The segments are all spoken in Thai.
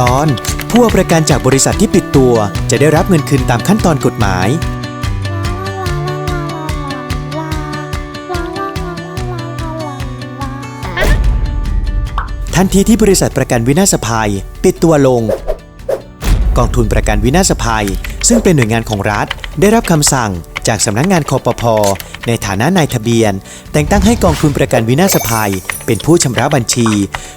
ตอน ผู้เอาประกันจากบริษัทที่ปิดตัว จะได้รับเงินคืนตามขั้นตอนกฎหมาย ทันทีที่บริษัทประกันวินาศภัย ปิดตัวลง กองทุนประกันวินาศภัย ซึ่งเป็นหน่วยงานของรัฐ ได้รับคำสั่งจากสำนักงานคอปพในฐานะนายทะเบียน แต่งตั้งให้กองทุนประกันวินาศภัย เป็นผู้ชำระบัญชี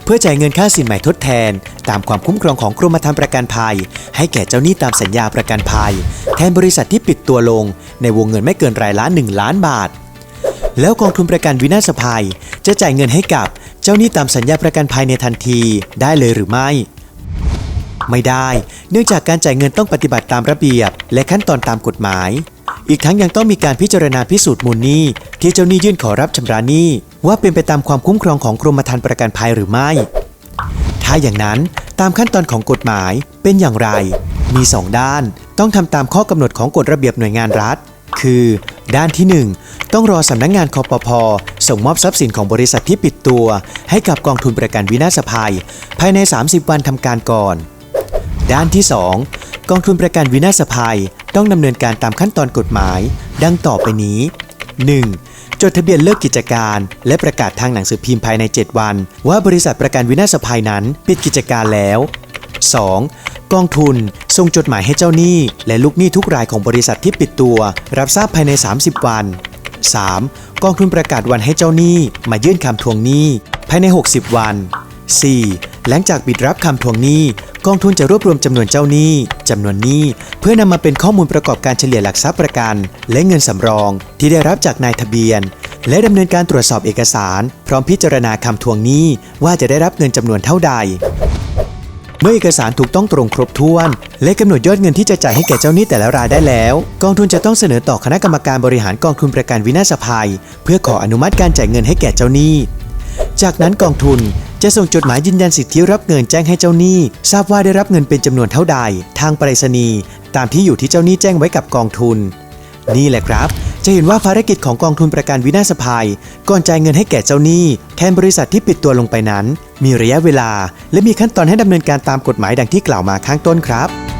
เพื่อจ่ายเงินค่าสินใหม่ทดแทน ตามความคุ้มครองของกรมธรรม์ประกันภัย ให้แก่เจ้าหนี้ตามสัญญาประกันภัย แทนบริษัทที่ปิดตัวลง ในวงเงินไม่เกินรายละ 1 ล้านบาท แล้วกองทุนประกันวินาศภัย จะจ่ายเงินให้กับเจ้าหนี้ตามสัญญาประกันภัยในทันทีได้เลยหรือไม่ไม่ได้ เนื่องจากการจ่ายเงินต้องปฏิบัติตามระเบียบ และขั้นตอนตามกฎหมาย อีกทั้งยังต้องมีการพิจารณาพิสูจน์มูลหนี้ที่เจ้าหนี้ยื่นขอรับชำระหนี้ ว่าเป็นไปตามความคุ้มครองของกรมธรรม์ประกันภัยหรือไม่ ถ้าอย่างนั้นตามขั้นตอนของกฎหมายเป็นอย่างไร มี 2 ด้าน ต้องทำตามข้อกำหนดของกฎระเบียบหน่วยงานรัฐ คือ ด้านที่ 1 ต้องรอสำนักงานคอปพส่งมอบทรัพย์สินของบริษัทที่ปิดตัว ให้กับกองทุนประกันวินาศภัย ภายใน 30 วันทำการก่อน ด้านที่ 2 กองทุนประกันวินาศภัย ต้องดำเนินการตามขั้นตอนกฎหมาย ดังต่อไปนี้ 1. จดทะเบียนเลิกกิจการ และประกาศทางหนังสือพิมพ์ภายใน 7 วัน ว่าบริษัทประกันวินาศภัยนั้นปิดกิจการแล้ว 2. กองทุนส่งจดหมายให้เจ้าหนี้ และลูกหนี้ทุกรายของบริษัทที่ปิดตัว รับทราบภายใน 30 วัน 3. กองทุนประกาศวันให้เจ้าหนี้ มายื่นคำทวงหนี้ ภายใน 60 วัน 4. หลังจากปิดรับคำทวงหนี้ กองทุนจะรวบรวมจำนวนเจ้าหนี้จำนวนหนี้เพื่อนำมาเป็นข้อมูลประกอบการเฉลี่ยหลักทรัพย์ประกัน และเงินสำรอง ที่ได้รับจากนายทะเบียน และดำเนินการตรวจสอบเอกสาร พร้อมพิจารณาคำทวงหนี้ว่าจะได้รับเงินจำนวนเท่าใด เมื่อเอกสารถูกต้องตรงครบถ้วน และกำหนดยอดเงินที่จะจ่ายให้แก่เจ้าหนี้แต่ละรายได้แล้ว กองทุนจะต้องเสนอต่อคณะกรรมการบริหารกองทุนประกันวินาศภัย เพื่อขออนุมัติการจ่ายเงินให้แก่เจ้าหนี้ จากนั้นกองทุน จะส่งจดหมายยืนยันสิทธิรับเงินแจ้งให้เจ้าหนี้ ทราบว่าได้รับเงินเป็นจำนวนเท่าใด ทางไปรษณีย์ตามที่อยู่ที่เจ้าหนี้แจ้งไว้กับกองทุน นี่แหละครับ จะเห็นว่าภารกิจของกองทุนประกันวินาศภัย ก่อนจ่ายเงินให้แก่เจ้าหนี้ แทนบริษัทที่ปิดตัวลงไปนั้น มีระยะเวลา และมีขั้นตอนให้ดำเนินการตามกฎหมายดังที่กล่าวมาข้างต้นครับ